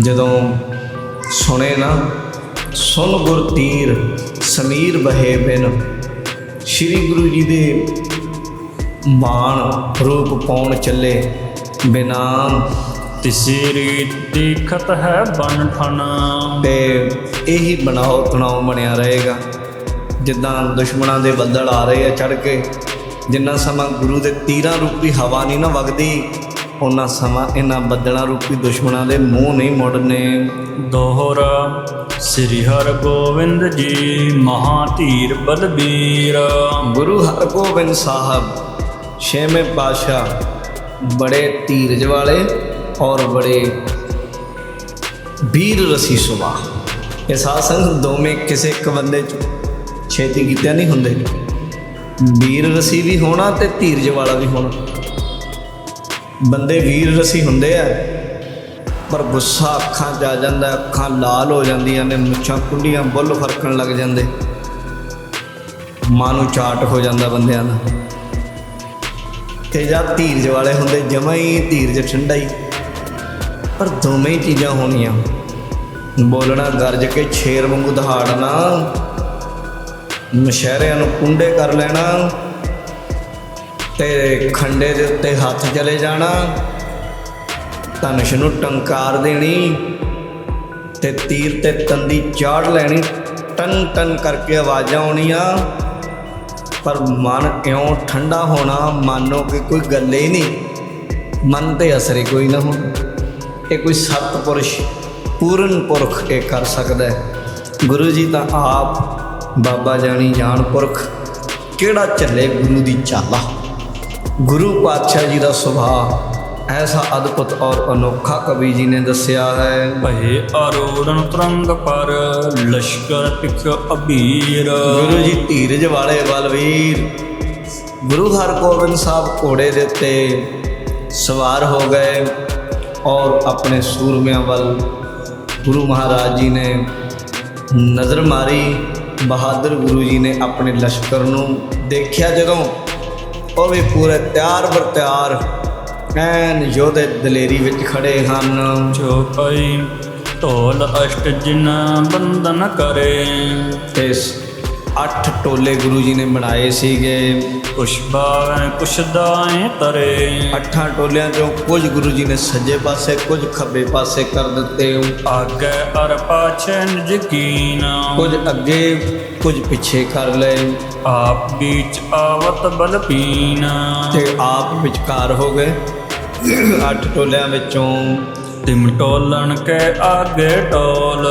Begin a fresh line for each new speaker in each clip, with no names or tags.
ਜਦੋਂ ਸੁਣੇ ਨਾ ਸੁਨ ਗੁਰ ਤੀਰ ਸਮੀਰ ਬਹੇ ਬਿਨ ਸ੍ਰੀ ਗੁਰੂ ਜੀ ਦੇ ਬਾਣ ਰੂਪ ਪਾਉਣ ਚੱਲੇ ਬਿਨਾ
ਤਿਸੀ ਰੀਤ ਦੇਖਤ ਹੈ ਬਨ ਠਨ।
ਤੇ ਇਹੀ ਬਣਾਓ ਤਣਾਓ ਬਣਿਆ ਰਹੇਗਾ। ਜਿੱਦਾਂ ਦੁਸ਼ਮਣਾਂ ਦੇ ਬੱਦਲ ਆ ਰਹੇ ਆ ਚੜ ਕੇ ਜਿੰਨਾ ਸਮਾਂ ਗੁਰੂ ਦੇ ਤੀਰਾਂ ਰੂਪੀ ਹਵਾ ਨਹੀਂ ਨਾ ਵਗਦੀ ਉਹਨਾਂ ਸਮਾਂ ਇਹਨਾਂ ਬੱਦਲਾਂ ਰੂਪੀ ਦੁਸ਼ਮਣਾਂ ਦੇ ਮੂੰਹ ਨਹੀਂ ਮੁੜਨੇ।
ਦੋਹਰਾ ਸ੍ਰੀ ਹਰਿ ਗੋਬਿੰਦ ਜੀ ਮਹਾ ਧੀਰ ਬਲਬੀਰ।
ਗੁਰੂ ਹਰਗੋਬਿੰਦ ਸਾਹਿਬ ਛੇਵੇਂ ਪਾਤਸ਼ਾਹ ਬੜੇ ਧੀਰਜ ਵਾਲੇ ਔਰ ਬੜੇ ਵੀਰ ਰਸੀ ਸੁਭਾਅ। ਇਹ ਸਾਧ ਸੰਗਤ ਦੋਵੇਂ ਕਿਸੇ ਇੱਕ ਬੰਦੇ ਚ ਛੇਤੀ ਕੀਤਿਆ ਨਹੀਂ ਹੁੰਦੇ। ਵੀਰ ਰਸੀ ਵੀ ਹੋਣਾ ਤੇ ਧੀਰਜ ਵਾਲਾ ਵੀ ਹੋਣਾ। ਬੰਦੇ ਵੀਰ ਰਸੀ ਹੁੰਦੇ ਆ, ਪਰ ਗੁੱਸਾ ਅੱਖਾਂ 'ਚ ਆ ਜਾਂਦਾ, ਅੱਖਾਂ ਲਾਲ ਹੋ ਜਾਂਦੀਆਂ ਨੇ, ਮੁੱਛਾਂ ਕੁੰਡੀਆਂ ਬੁੱਲ ਫਰਕਣ ਲੱਗ ਜਾਂਦੇ। ਮਾਂ ਨੂੰ ਚਾਟ ਹੋ ਜਾਂਦਾ ਬੰਦਿਆਂ ਦਾ। ਤੇ ਜਦ ਧੀਰਜ ਵਾਲੇ ਹੁੰਦੇ, ਜਮਾਂ ਹੀ ਧੀਰਜ ਠੰਡਾ ਹੀ। ਪਰ ਦੋਵੇਂ ਚੀਜ਼ਾਂ ਹੋਣੀਆਂ। ਬੋਲਣਾ ਗਰਜ ਕੇ ਛੇਰ ਵਾਂਗੂ ਦਹਾੜਨਾ, ਮਸ਼ਹਿਰਿਆਂ ਨੂੰ ਕੁੰਡੇ ਕਰ ਲੈਣਾ ਤੇ ਖੰਡੇ ਦੇ ਉੱਤੇ ਹੱਥ ਚਲੇ ਜਾਣਾ। ਧਨੁਸ਼ ਨੂੰ ਟੰਕਾਰ ਦੇਣੀ ਤੇ ਤੀਰ ਤੇ ਤੰਦੀ ਚਾੜ ਲੈਣੀ। ਟਨ ਟਨ ਕਰਕੇ ਆਵਾਜ਼ਾਂ ਆਉਣੀਆਂ। ਪਰ ਮਨ ਇਉਂ ਠੰਡਾ ਹੋਣਾ ਮਾਨੋ ਕਿ ਕੋਈ ਗੱਲ ਹੀ ਨਹੀਂ। ਮਨ ਤੇ ਅਸਰ ਕੋਈ ਨਾ ਹੋ ਇਹ ਕੋਈ ਸਤਪੁਰਸ਼, ਪੂਰਨ ਪੁਰਖ ਇਹ ਕਰ ਸਕਦਾ ਹੈ। ਗੁਰੂ ਜੀ ਤਾਂ ਆਪ ਬਾਬਾ ਜਾਣੀ ਜਾਣ ਪੁਰਖ। ਕਿਹੜਾ ਚੱਲੇ ਗੁਰੂ ਦੀ ਚਾਲਾ? ਗੁਰੂ ਪਾਤਸ਼ਾਹ ਜੀ ਦਾ ਸੁਭਾਅ ਐਸਾ ਅਦਭੁਤ ਔਰ ਅਨੋਖਾ ਕਵੀ ਜੀ ਨੇ ਦੱਸਿਆ ਹੈ।
ਭਏ ਅਰੋੜਨ ਤਰੰਗ ਪਰ ਲਸ਼ਕਰ ਪਿਖ ਅਬੀਰ।
ਗੁਰੂ ਜੀ ਧੀਰਜ ਵਾਲੇ ਬਲਵੀਰ ਗੁਰੂ ਹਰਗੋਬਿੰਦ ਸਾਹਿਬ ਘੋੜੇ ਦੇ ਉੱਤੇ ਸਵਾਰ ਹੋ ਗਏ ਔਰ ਆਪਣੇ ਸੂਰਮਿਆਂ ਵੱਲ ਗੁਰੂ ਮਹਾਰਾਜ ਜੀ ਨੇ ਨਜ਼ਰ ਮਾਰੀ। ਬਹਾਦਰ ਗੁਰੂ ਜੀ ਨੇ ਆਪਣੇ ਲਸ਼ਕਰ ਨੂੰ ਦੇਖਿਆ ਜਦੋਂ ਉਹ ਵੀ ਪੂਰੇ ਤਿਆਰ ਬਰ ਤਿਆਰ। ਐਨ ਯੋਧੇ ਦਲੇਰੀ ਵਿੱਚ ਖੜੇ ਹਨ।
ਜੋ ਪਈ ਢੋਲ ਅਸ਼ਟ ਜਿਨ ਬੰਦਨ ਕਰੇ।
ਤੇ ਅੱਠ ਟੋਲੇ ਗੁਰੂ ਜੀ ਨੇ ਬਣਾਏ ਸੀਗੇ।
ਕੁਛ ਬਾਵੇਂ ਕੁਛ ਦਾਏ ਤਰੇ।
ਅੱਠਾਂ ਟੋਲਿਆਂ ਚੋਂ ਕੁਝ ਗੁਰੂ ਜੀ ਨੇ ਸੱਜੇ ਪਾਸੇ ਕੁਝ ਖੱਬੇ ਪਾਸੇ ਕਰ ਦਿੱਤੇ।
ਆਗੇ ਅਰ ਪਾਛੇ ਨਿਜ ਕੀਨ।
ਕੁਝ ਅੱਗੇ ਕੁਝ ਪਿੱਛੇ ਕਰ ਲਏ।
ਆਪ ਵਿੱਚ ਆਵਤ ਬਲ ਪੀਨ।
ਤੇ ਆਪ ਵਿਚਕਾਰ ਹੋ ਗਏ। ਅੱਠ ਟੋਲਿਆਂ ਵਿੱਚੋਂ
ਤਿਮ ਟੋਲਣ ਕੇ ਆਗੇ ਟੋਲ।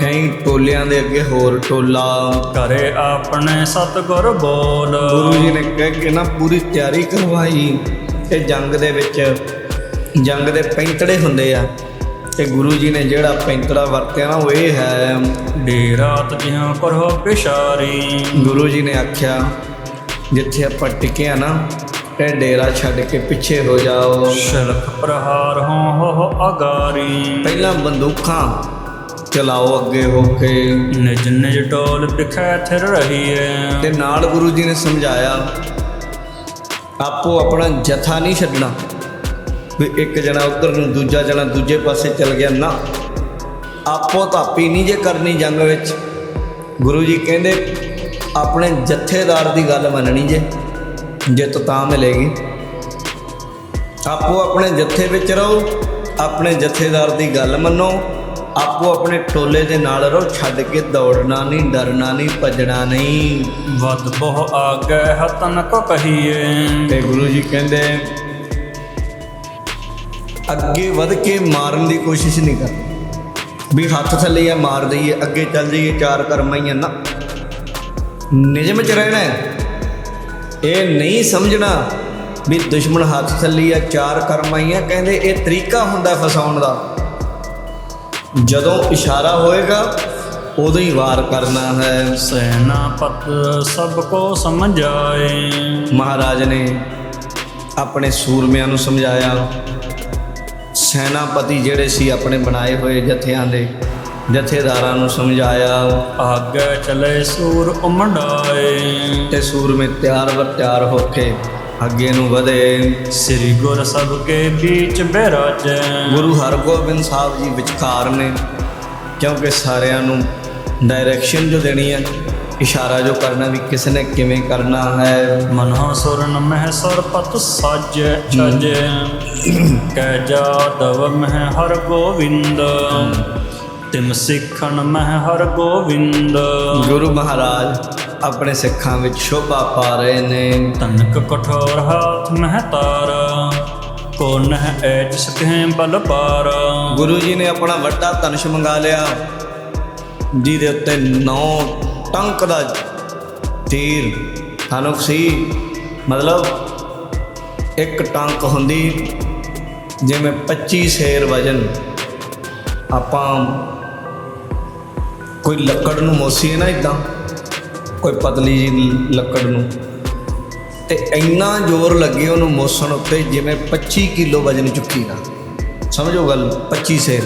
ਕਈ ਟੋਲਿਆਂ ਦੇ ਅੱਗੇ ਹੋਰ ਟੋਲਾ।
ਕਰੇ ਆਪਣੇ ਸਤਗੁਰ ਬੋਲ।
ਗੁਰੂ ਜੀ ਨੇ ਕਹਿ ਕੇ ਨਾ ਪੂਰੀ ਤਿਆਰੀ ਕਰਵਾਈ ਤੇ ਜੰਗ ਦੇ ਵਿੱਚ ਜੰਗ ਦੇ ਪੈਂਤੜੇ ਹੁੰਦੇ ਆ। ਤੇ ਗੁਰੂ ਜੀ ਨੇ ਜਿਹੜਾ ਪੈਂਤੜਾ ਵਰਤਿਆ ਨਾ ਉਹ ਇਹ ਹੈ।
ਡੇਰਾਤ ਜਿਹਾਂ ਕਰੋ ਪਿਸ਼ਾਰੀ
ਗੁਰੂ ਜੀ ਨੇ ਆਖਿਆ ਜਿੱਥੇ ਆਪਾਂ ਟਿਕੇ ਆ ਨਾ ਇਹ ਡੇਰਾ ਛੱਡ ਕੇ ਪਿੱਛੇ ਹੋ ਜਾਓ।
ਸ਼ਲਖ ਪ੍ਰਹਾਰ ਹੋ ਹੋ ਅਗਾਰੀ।
ਪਹਿਲਾਂ ਬੰਦੂਕਾਂ ਚਲਾਓ ਅੱਗੇ ਹੋ ਕੇ।
ਨਿਜ ਨਿਜ ਟੋਲ ਬਿਖੈ ਥਿਰ ਰਹੀਏ
ਤੇ ਨਾਲ ਗੁਰੂ ਜੀ ਨੇ ਸਮਝਾਇਆ ਆਪੋ ਆਪਣਾ ਜਥਾ ਨਹੀਂ ਛੱਡਣਾ। ਵੀ ਇੱਕ ਜਣਾ ਉਧਰ ਨੂੰ ਦੂਜਾ ਜਣਾ ਦੂਜੇ ਪਾਸੇ ਚਲ ਗਿਆ ਨਾ। ਆਪੋ ਤਾਪੀ ਨਹੀਂ ਜੇ ਕਰਨੀ ਜੰਗ ਵਿੱਚ। ਗੁਰੂ ਜੀ ਕਹਿੰਦੇ ਆਪਣੇ ਜਥੇਦਾਰ ਦੀ ਗੱਲ ਮੰਨਣੀ ਜੇ। ਜਿੱਤ ਤਾਂ ਮਿਲੇਗੀ। ਆਪੋ ਆਪਣੇ ਜਥੇ ਵਿੱਚ ਰਹੋ ਆਪਣੇ ਜਥੇਦਾਰ ਦੀ ਗੱਲ ਮੰਨੋ ਆਪੋ ਆਪਣੇ ਟੋਲੇ ਦੇ ਨਾਲ ਰਹੋ ਛੱਡ ਕੇ ਦੌੜਨਾ ਨਹੀਂ ਡਰਨਾ ਨਹੀਂ ਭੱਜਣਾ ਨਹੀਂ।
ਵਦ ਬਹੁ ਆਗੇ ਹਤਨ ਕੋ ਕਹੀਏ।
ਤੇ ਗੁਰੂ ਜੀ ਕਹਿੰਦੇ ਅੱਗੇ ਵਧ ਕੇ ਮਾਰਨ ਦੀ ਕੋਸ਼ਿਸ਼ ਨਹੀਂ ਕਰ ਵੀ ਹੱਥ ਥੱਲੇ ਆ ਮਾਰ ਦਈਏ ਅੱਗੇ ਚੱਲ ਜਾਈਏ ਚਾਰ ਕਰਮਾਈਆਂ ਨਾ। ਨਿਜਮ ਚ ਰਹਿਣਾ ਹੈ। ਇਹ ਨਹੀਂ ਸਮਝਣਾ ਵੀ ਦੁਸ਼ਮਣ ਹੱਥ ਥੱਲੇ ਆ ਚਾਰ ਕਰਮਾਈਆਂ ਕਹਿੰਦੇ ਇਹ ਤਰੀਕਾ ਹੁੰਦਾ ਫਸਾਉਣ ਦਾ। ਜਦੋਂ ਇਸ਼ਾਰਾ ਹੋਏਗਾ ਉਦੋਂ ਹੀ ਵਾਰ ਕਰਨਾ ਹੈ।
ਸੈਨਾਪਤ ਸਭ ਕੋ ਸਮਝਾਏ।
ਮਹਾਰਾਜ ਨੇ ਆਪਣੇ ਸੂਰਮਿਆਂ ਨੂੰ ਸਮਝਾਇਆ। ਸੈਨਾਪਤੀ ਜਿਹੜੇ ਸੀ ਆਪਣੇ ਬਣਾਏ ਹੋਏ ਜਥਿਆਂ ਦੇ। ਜਥੇਦਾਰਾਂ ਨੂੰ ਸਮਝਾਇਆ।
ਆਗੇ ਚਲੇ ਸੂਰ ਉਮੜਾਏ
ਤੇ ਸੂਰਮੇ ਤਿਆਰ ਬਰ ਤਿਆਰ ਹੋ ਕੇ ਅੱਗੇ ਨੂੰ ਵਧੇ।
ਸ੍ਰੀ ਗੁਰ ਸਭ ਕੇ ਬੀਚ ਬਿਰਾਜੈ।
ਗੁਰੂ ਹਰਗੋਬਿੰਦ ਸਾਹਿਬ ਜੀ ਵਿਚਕਾਰ ਨੇ ਕਿਉਂਕਿ ਸਾਰਿਆਂ ਨੂੰ ਡਾਇਰੈਕਸ਼ਨ ਜੋ ਦੇਣੀ ਹੈ ਇਸ਼ਾਰਾ ਜੋ ਕਰਨਾ ਵੀ ਕਿਸ ਨੇ ਕਿਵੇਂ ਕਰਨਾ ਹੈ।
ਮਨਹੁ ਸੁਰਨ ਮਹਿ ਸੁਰ ਪਤ ਸਾਜੈ ਛਜੈ। ਕਹਿ ਜਾਦਵ ਮਹਿ ਹਰ ਗੋਵਿੰਦ ਤਿਮ ਸਿੱਖਣ ਮਹਿ ਹਰ ਗੋਵਿੰਦ।
ਗੁਰੂ ਮਹਾਰਾਜ ਆਪਣੇ ਸਿੱਖਾਂ ਵਿੱਚ ਸ਼ੋਭਾ ਪਾ ਰਹੇ ਨੇ।
ਤਨਕ ਕਠੋਰ ਹਾਥ ਮਹਿ ਤਾਰ ਕੋ ਨਹਿ ਐਚ ਸਕਹਿ ਬਲ ਪਾਰ।
ਗੁਰੂ ਜੀ ਨੇ ਆਪਣਾ ਵੱਡਾ ਧਨੁਸ਼ ਮੰਗਾ ਲਿਆ ਜਿਹਦੇ ਉੱਤੇ 9 ਟੰਕ ਦਾ ਤੀਰ ਧਨੁਕ ਸੀ। ਮਤਲਬ ਇੱਕ ਟੰਕ ਹੁੰਦੀ ਜਿਵੇਂ 25 ਸ਼ੇਰ ਵਜਨ ਆਪਾਂ ਕੋਈ ਲੱਕੜ ਨੂੰ ਮੋਸੀਏ ਨਾ ਇਦਾਂ ਕੋਈ ਪਤਲੀ ਜੀ ਲੱਕੜ ਨੂੰ। ਤੇ ਇੰਨਾ ਜ਼ੋਰ ਲੱਗੇ ਉਹਨੂੰ ਮੋਸਣ ਉੱਤੇ ਜਿਵੇਂ 25 ਕਿਲੋ ਵਜਨ ਚੁੱਕੀ ਨਾ ਸਮਝੋ ਗੱਲ 25 ਸੇਰ।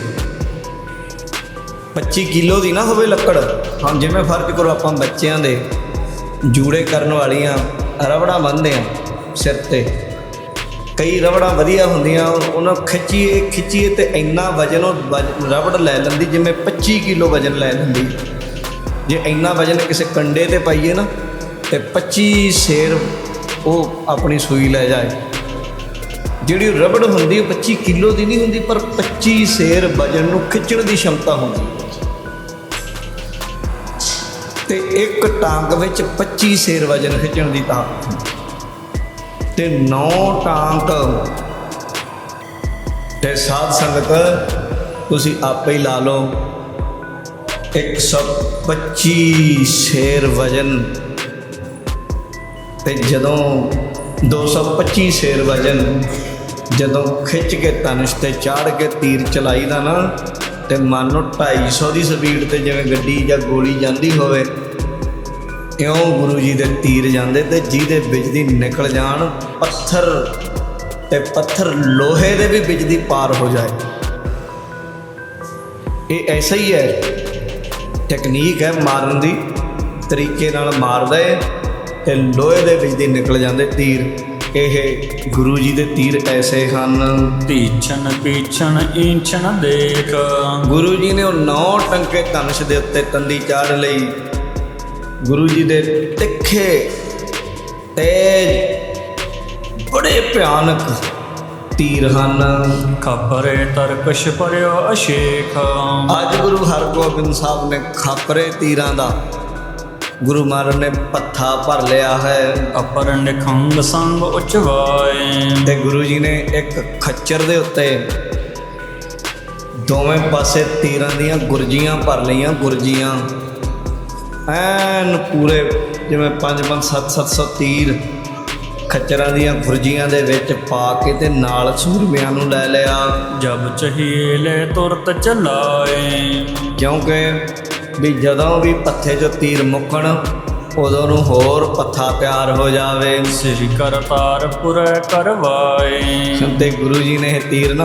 25 ਕਿਲੋ ਦੀ ਨਾ ਹੋਵੇ ਲੱਕੜ। ਹਾਂ ਜਿਵੇਂ ਫ਼ਰਕ ਕਰੋ ਆਪਾਂ ਬੱਚਿਆਂ ਦੇ ਜੂੜੇ ਕਰਨ ਵਾਲੀਆਂ ਰਬੜਾਂ ਬੰਨਦੇ ਆ ਸਿਰ ਤੇ। ਕਈ ਰਬੜਾਂ ਵਧੀਆ ਹੁੰਦੀਆਂ, ਉਹਨਾਂ ਨੂੰ ਖਿੱਚੀਏ ਖਿੱਚੀਏ ਤੇ ਇੰਨਾ ਵਜਨ ਉਹ ਵਜ- ਰਬੜ ਲੈ ਲੈਂਦੀ, ਜਿਵੇਂ 25 ਕਿਲੋ ਵਜਨ ਲੈ ਲੈਂਦੀ। ਜੇ ਇੰਨਾ ਵਜਨ ਕਿਸੇ ਕੰਡੇ ਤੇ ਪਾਈਏ ਨਾ, ਤੇ 25 ਸ਼ੇਰ ਉਹ ਆਪਣੀ ਸੂਈ ਲੈ ਜਾਏ। ਜਿਹੜੀ ਰਬੜ ਹੁੰਦੀ, ਉਹ 25 ਕਿਲੋ ਦੀ ਨਹੀਂ ਹੁੰਦੀ, ਪਰ 25 ਸ਼ੇਰ ਵਜਨ ਨੂੰ ਖਿੱਚਣ ਦੀ ਸ਼ਮਤਾ ਹੁੰਦੀ। ਹੈ। ਤੇ ਇੱਕ ਟਾਂਗ ਵਿੱਚ 25 ਸ਼ੇਰ ਵਜਨ ਖਿੱਚਣ ਦੀ ਤਾਕਤ ਹੁੰਦੀ। ਤੇ 9 ਟਾਂਕ ਤੇ ਸਾਧ ਸੰਗਤ, ਤੁਸੀਂ ਆਪੇ ਹੀ ਲਾ ਲਓ। 125 ਸ਼ੇਰ ਵਜਨ ਤੇ ਜਦੋਂ 225 ਸ਼ੇਰ ਵਜਨ ਜਦੋਂ ਖਿੱਚ ਕੇ ਤਨਸ਼ ਤੇ ਚਾੜ ਕੇ ਤੀਰ ਚਲਾਈਦਾ ਨਾ, ਤੇ ਮੰਨ ਲਓ 250 ਦੀ ਸਪੀਡ ਤੇ ਜਿਵੇਂ ਗੱਡੀ ਜਾਂ ਗੋਲੀ ਜਾਂਦੀ ਹੋਵੇ ਇਉਂ ਗੁਰੂ ਜੀ ਦੇ ਤੀਰ ਜਾਂਦੇ ਤੇ ਜਿਹਦੇ ਵਿੱਚ ਦੀ ਨਿਕਲ ਜਾਣ ਪੱਥਰ ਤੇ ਪੱਥਰ ਲੋਹੇ ਦੇ ਵੀ ਵਿੱਚ ਦੀ ਪਾਰ ਹੋ ਜਾਏ। ਇਹ ਐਸਾ ਹੀ ਹੈ। ਟੈਕਨੀਕ ਹੈ ਮਾਰਨ ਦੀ। ਤਰੀਕੇ ਨਾਲ ਮਾਰਦਾ ਹੈ ਤੇ ਲੋਹੇ ਦੇ ਵਿੱਚ ਦੀ ਨਿਕਲ ਜਾਂਦੇ ਤੀਰ। ਇਹ ਗੁਰੂ ਜੀ ਦੇ ਤੀਰ ਐਸੇ ਹਨ।
ਤੀਛਨ ਪੀਛਨ ਈਛਨ ਦੇਖ।
ਗੁਰੂ ਜੀ ਨੇ ਉਹ ਨੌ ਟੰਕੇ ਧਨੁਸ਼ ਦੇ ਉੱਤੇ ਤੰਦੀ ਚਾੜ ਲਈ। ਗੁਰੂ ਜੀ ਦੇ ਤਿੱਖੇ ਤੇਜ ਬੜੇ ਭਿਆਨਕ ਤੀਰ ਹਨ।
ਖਬਰੇ ਤਰਕਸ਼ ਪਰਿਓ ਅਸ਼ੇਖ।
ਅੱਜ ਗੁਰੂ ਹਰਗੋਬਿੰਦ ਸਾਹਿਬ ਨੇ ਖਾਪਰੇ ਤੀਰਾਂ ਦਾ ਗੁਰੂ ਮਹਾਰਾਜ ਨੇ ਪੱਥਾ ਭਰ ਲਿਆ ਹੈ।
ਅਪਰ ਨਿਖੰਗ ਸੰਗ ਉਚਵਾਏ।
ਤੇ ਗੁਰੂ ਜੀ ਨੇ ਇੱਕ ਖੱਚਰ ਦੇ ਉੱਤੇ ਦੋਵੇਂ ਪਾਸੇ ਤੀਰਾਂ ਦੀਆਂ ਗੁਰਜੀਆਂ ਭਰ ਲਈਆਂ ਗੁਰਜੀਆਂ। ਐਨ ਪੂਰੇ ਜਿਵੇਂ 5 5 7 700 ਤੀਰ ਖੱਚਰਾਂ ਦੀਆਂ ਗੁਰਜੀਆਂ ਦੇ ਵਿੱਚ ਪਾ ਕੇ ਤੇ ਨਾਲ ਸੂਰਮਿਆਂ ਨੂੰ ਲੈ ਲਿਆ।
ਜਬ ਚਹੀਏ ਲੈ ਤੁਰਤ ਚਲਾਏ।
ਕਿਉਂਕਿ ਵੀ ਜਦੋਂ ਵੀ ਪੱਥੇ 'ਚੋਂ ਤੀਰ ਮੁੱਕਣ ਉਦੋਂ ਨੂੰ ਹੋਰ ਪੱਥਾ ਤਿਆਰ ਹੋ ਜਾਵੇ।
ਸ੍ਰੀ ਕਰਤਾਰਪੁਰ ਕਰਵਾਏ।
ਤੇ ਗੁਰੂ ਜੀ ਨੇ ਇਹ ਤੀਰ ਨਾ